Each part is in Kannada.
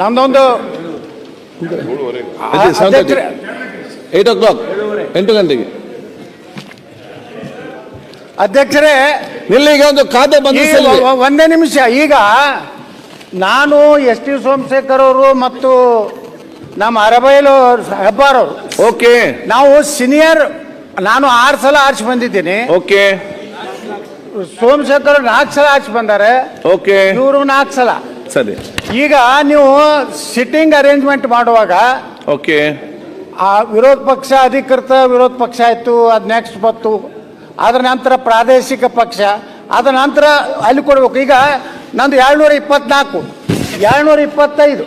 ನಮ್ದೊಂದು It 7:30. ಅಧ್ಯಕ್ಷರೇ, ಏಟ್ ಓ ಕ್ಲಾಕ್ ಎಂಟು ಗಂಟೆಗೆ. ಅಧ್ಯಕ್ಷರೇ ಇಲ್ಲಿಗೆ ಒಂದು ಖಾತೆ ಬಂದಿಲ್ಲ ಒಂದೇ ನಿಮಿಷ ಈಗ ನಾನು ಎಸ್ ಟಿ ಸೋಮಶೇಖರ್ ಅವರು ಮತ್ತು ನಮ್ಮ ಅರಬೈಲು ಹೆಬ್ಬಾರ್ ಅವರು. ಓಕೆ. ನಾವು ಸೀನಿಯರ್ ನಾನು ಆರು ಸಲ ಆರ್ಚ್ ಬಂದಿದ್ದೀನಿ. ಓಕೆ. ಸೋಮಶೇಖರ್ ನಾಲ್ಕು ಸಲ ಆರ್ಚ್ ಬಂದಾರೆ. ಓಕೆ. ಇವರು ನಾಲ್ಕು ಸಲ. ಸರಿ. ಈಗ ನೀವು ಸಿಟ್ಟಿಂಗ್ ಅರೇಂಜ್ಮೆಂಟ್ ಮಾಡುವಾಗ ಓಕೆ ಆ ವಿರೋಧ ಪಕ್ಷ ಅಧಿಕೃತ ವಿರೋಧ ಪಕ್ಷ ಆಯಿತು ಅದು ನೆಕ್ಸ್ಟ್ ಬಂತು. ಅದರ ನಂತರ ಪ್ರಾದೇಶಿಕ ಪಕ್ಷ ಅದರ ನಂತರ ಅಲ್ಲಿ ಕೊಡ್ಬೇಕು. ಈಗ ನಂದು ಏಳ್ನೂರ ಇಪ್ಪತ್ನಾಲ್ಕು ಏಳ್ನೂರ ಇಪ್ಪತ್ತೈದು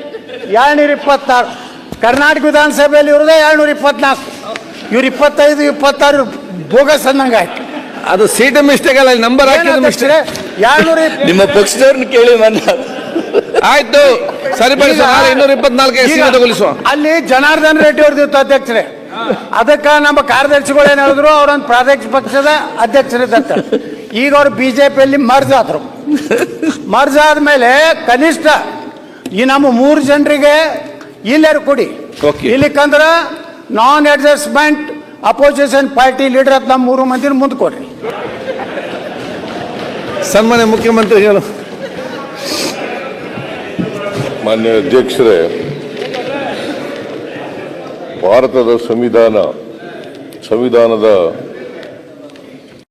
ಏಳ್ನೂರ ಇಪ್ಪತ್ತಾರು. ಕರ್ನಾಟಕ ವಿಧಾನಸಭೆಯಲ್ಲಿ ಇರೋದೇ ಏಳ್ನೂರ ಇಪ್ಪತ್ನಾಲ್ಕು. ಇವ್ರು ಇಪ್ಪತ್ತೈದು ಇಪ್ಪತ್ತಾರು ಬೋಗಸ್ ಅನ್ನಂಗೆ ಆಯ್ತು. ಅದು ಸೀಟ್ ಮಿಸ್ಟೇಕ್ ಅಲ್ಲ ನಂಬರ್ ಹಾಕಿದ ಮಿಸ್ಟೇಕ್. ಏಳ್ನೂರ ನಿಮ್ಮ ಪಕ್ಷದವ್ರನ್ನ ಕೇಳಿ ಮನ್ನ ಆಯ್ತು. ಸರಿಪಡಿಸ ನಾಳೆ ಇನ್ನೂರ ಇಪ್ಪತ್ನಾಲ್ಕು ಅಲ್ಲಿ ಜನಾರ್ದನ್ ರೆಡ್ಡಿ ಅವ್ರದ್ದು ಅಧ್ಯಕ್ಷರೇ. ಅದಕ್ಕೆ ನಮ್ಮ ಕಾರ್ಯದರ್ಶಿಗಳು ಏನ್ ಹೇಳಿದ್ರು ಅವರೊಂದು ಪ್ರಾದೇಶಿಕ ಪಕ್ಷದ ಅಧ್ಯಕ್ಷರಿದ್ದಂತ ಈಗ ಅವ್ರು ಬಿಜೆಪಿಯಲ್ಲಿ ಮರ್ಜ್ ಆದ್ರು. ಮರ್ಜ್ ಆದ್ಮೇಲೆ ಕನಿಷ್ಠ ಈ ನಮ್ಮ ಮೂರು ಜನರಿಗೆ ಇಲ್ಲಾರು ಕೊಡಿ. ಇಲ್ಲಿ ಇಲ್ಲಿಕಂದ್ರ ನಾನ್ ಅಡ್ಜಸ್ಟ್ಮೆಂಟ್ ಅಪೋಸಿಷನ್ ಪಾರ್ಟಿ ಲೀಡರ್ ಅಂತ ನಮ್ಮ ಮೂರು ಮಂದಿನ ಮುಂದೆ ಕೊಡ್ರಿ. ಸನ್ಮಾನ್ಯ ಮುಖ್ಯಮಂತ್ರಿಗಳು ಮಾನ್ಯ ಅಧ್ಯಕ್ಷರೇ ಭಾರತದ ಸಂವಿಧಾನ ಸಂವಿಧಾನದ